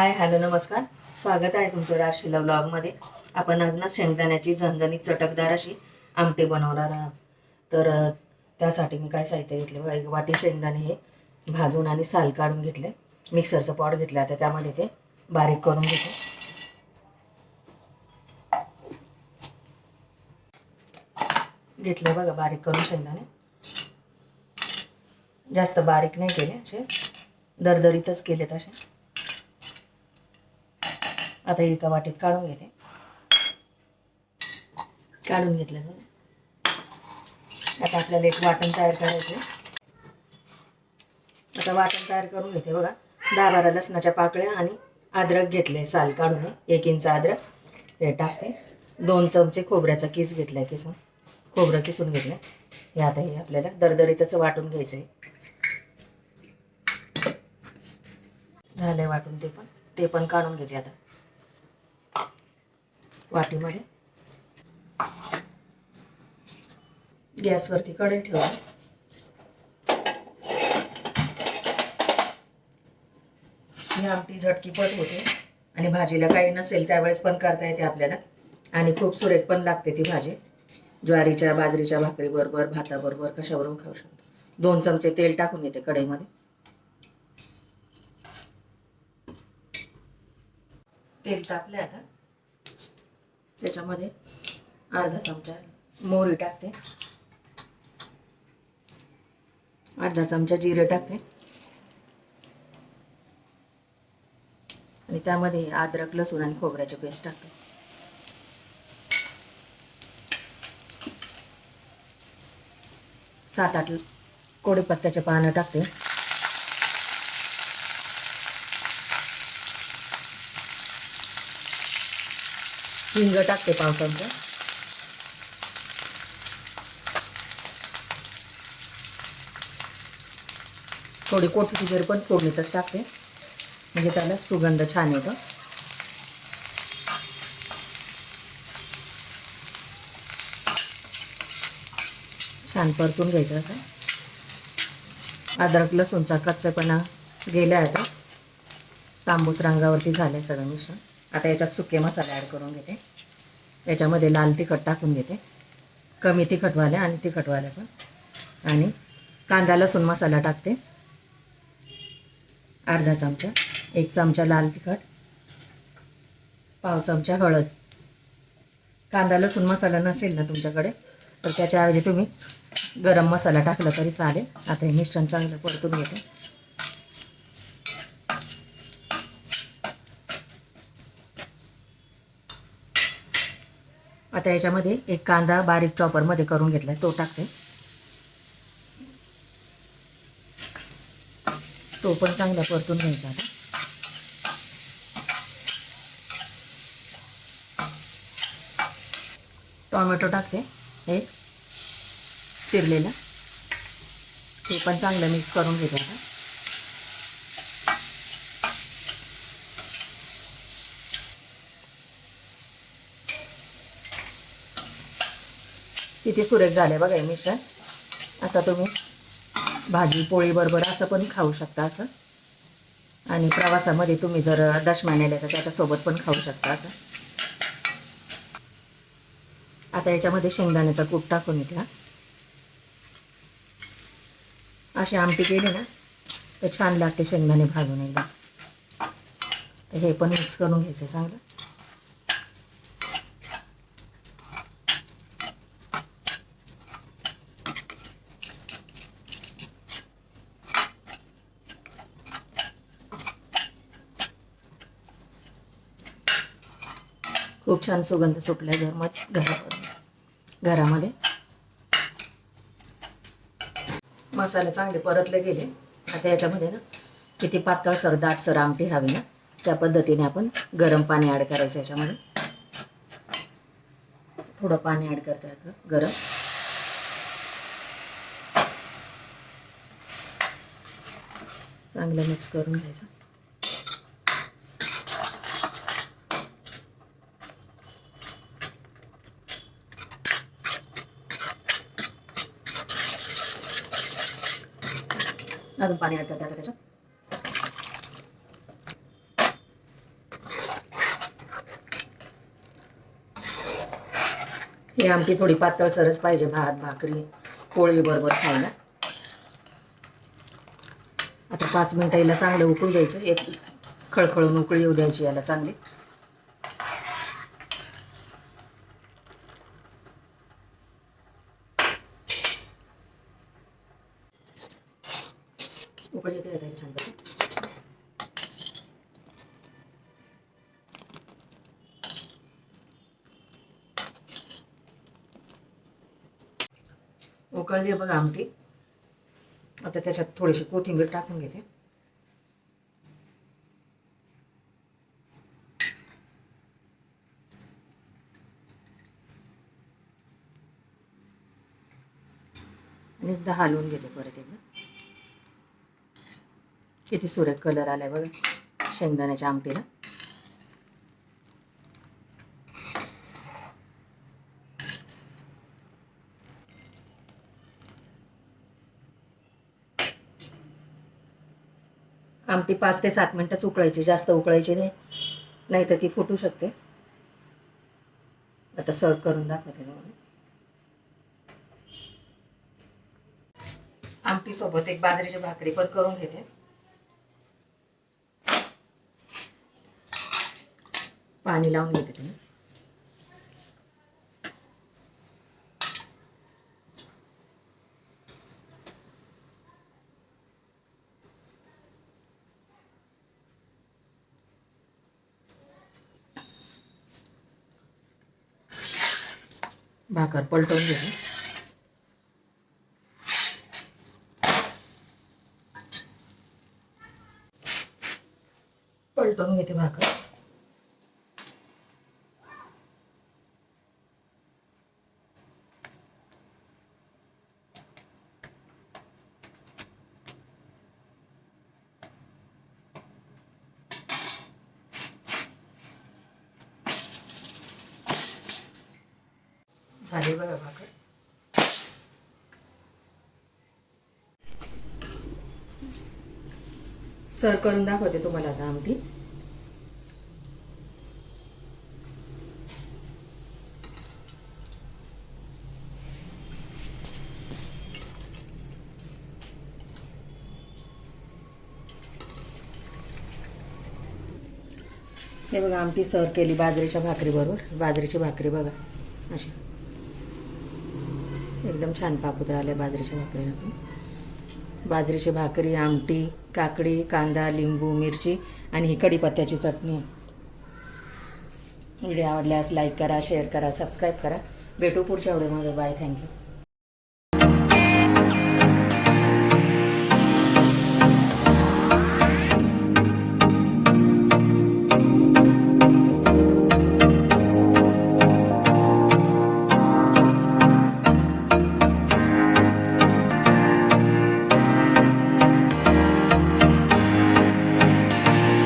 Hi hello नमस्कार. स्वागत आहे तुमचं राशीला व्लॉगमध्ये आपण आज ना शेंगदाण्याची झणझणीत चटकदार अशी आमटी बनवणार आहोत. तर त्यासाठी मी काय साहित्य घेतले? बघा, एक वाटी शेंगदाणे हे भाजून आणि साल काढून घेतले. मिक्सरचं पॉट घेतलं. आता त्यामध्ये ते बारीक करून घेते. घेतले बघा बारीक करून शेंगदाणे. जास्त बारीक नाही केले असे. दरदरीतच केलेत असे. आता एका वाटीत काढून घेते. काढून घेतलं आता आपल्याला एक वाटण तयार करायचं आता वाटण तयार करून घेते बघा. दहा बारा लसणाच्या पाकळ्या आणि अद्रक घेतले साल काढून. एक इंच अद्रक. हे टाकते. दोन चमचे खोबऱ्याचा किस घेतलाय किसून. खोबरं किसून घेतलं हे आता हे आपल्याला दरदरीतच वाटून घ्यायचं आहे झालंय वाटून ते पण. ते पण काढून घेते आता. वाटीमध्ये. गॅसवरती कढई ठेवा ही आमटी झटकीपट होते. आणि भाजीला काही नसेल त्यावेळेस पण करता येते आपल्याला. आणि खूप सुरेख पण लागते ती भाजी. ज्वारीच्या बाजरीच्या भाकरीबरोबर भाताबरोबर कशावरून खाऊ शकतो. दोन चमचे तेल टाकून येते कढईमध्ये. तेल तापले आता. त्याच्यामध्ये अर्धा चमचा मोहरी टाकते. अर्धा चमचा जिरे टाकते. आणि त्यामध्ये अद्रक लसूण आणि खोबऱ्याची पेस्ट टाकते. सात आठ कोडीपत्त्याचे पानं टाकते. हिंग टाकते पाव चमचा थोडी कोथिंबीर पण फोडणीतच टाकते. म्हणजे त्याला सुगंध छान येतो. छान परतून घ्यायचं असं. अद्रक लसूणचा कच्चेपणा गेला आता. तांबूस रंगावरती झाले सगळं मिश्रण. आता याच्यात सुके मसाले ॲड करून घेते. याच्यामध्ये लाल तिखट टाकून घेते. कमी तिखटवाले आणि तिखटवाले पण. आणि कांदा लसूण मसाला टाकते. अर्धा चमचा. एक चमचा लाल तिखट. पाव चमचा हळद. कांदा लसूण मसाला नसेल ना तुमच्याकडे तर त्याच्याऐवजी तुम्ही गरम मसाला टाकला तरी चालेल. आता हे मिश्रण चांगलं परतून घेते. आता याच्यामध्ये एक कांदा बारीक चॉपरमध्ये करून घेतलाय. तो टाकते. तो पण चांगला परतून घ्यायचा आता. टॉमॅटो टाकते. एक चिरलेला. ते पण चांगलं मिक्स करून घेते आता. किती सुरेख झाले बघा हे मिश्रण. असं तुम्ही भाजी पोळी बरोबर असं पण खाऊ शकता असं. आणि प्रवासामध्ये तुम्ही जर दशम्या नेल्या तर त्याच्यासोबत पण खाऊ शकता असं. आता याच्यामध्ये शेंगदाण्याचा कूट टाकून घेतला. अशी आमटी केली ना तर छान लागते शेंगदाणे भाजून एकदा. हे पण मिक्स करून घ्यायचं चांगलं. खूप छान सुगंध सुटलाय घरमध्ये घरामध्ये. घरामध्ये. मसाले चांगले परतले गेले. आता याच्यामध्ये ना किती पातळसर दाटसर आमटी हवी ना त्या पद्धतीने आपण गरम पाणी ॲड करायचं याच्यामध्ये. थोडं पाणी ॲड करता येतं गरम. चांगलं मिक्स करून घ्यायचं. अजून पाणी ॲड करता त्याच्यात. हे आमटी थोडी पातळसरच पाहिजे भात भाकरी पोळी बरोबर खायला. आता पाच मिनटं याला चांगलं उकळू द्यायचं एक खळखळून उकळी येऊ द्यायची याला चांगली. उकळली बघा आमटी आता त्याच्यात थोडीशी कोथिंबीर टाकून घेते. आणि एकदा हलवून घेते परत एकदा. किती सुरेख कलर आलाय बघा शेंगदाण्याच्या आमटीला. आमटी पाच ते सात मिनटंच उकळायची जास्त उकळायची नाही. नाही तर ती फुटू शकते. आता सर्व करून दाखवते तुम्हाला. आमटी सोबत एक बाजरीची भाकरी पण करून घेते. पाणी लावून घेते तुम्ही. भाकर पलटवून घेते. पलटवून घेते भाकर. झाले बघा भाकर सर करून दाखवते तुम्हाला आता आमटी. हे बघा आमटी सर केली बाजरीच्या भाकरीबरोबर. बाजरीची भाकरी बघा. अशी. एकदम छान पापुद्रा आल्या बाजरीच्या भाकरीला पण बाजरीची भाकरी आमटी काकडी कांदा लिंबू मिरची आणि ही कढीपत्त्याची चटणी. व्हिडिओ आवडल्यास लाईक करा शेअर करा सबस्क्राईब करा. भेटू पुढच्या व्हिडिओमध्ये. Bye thank you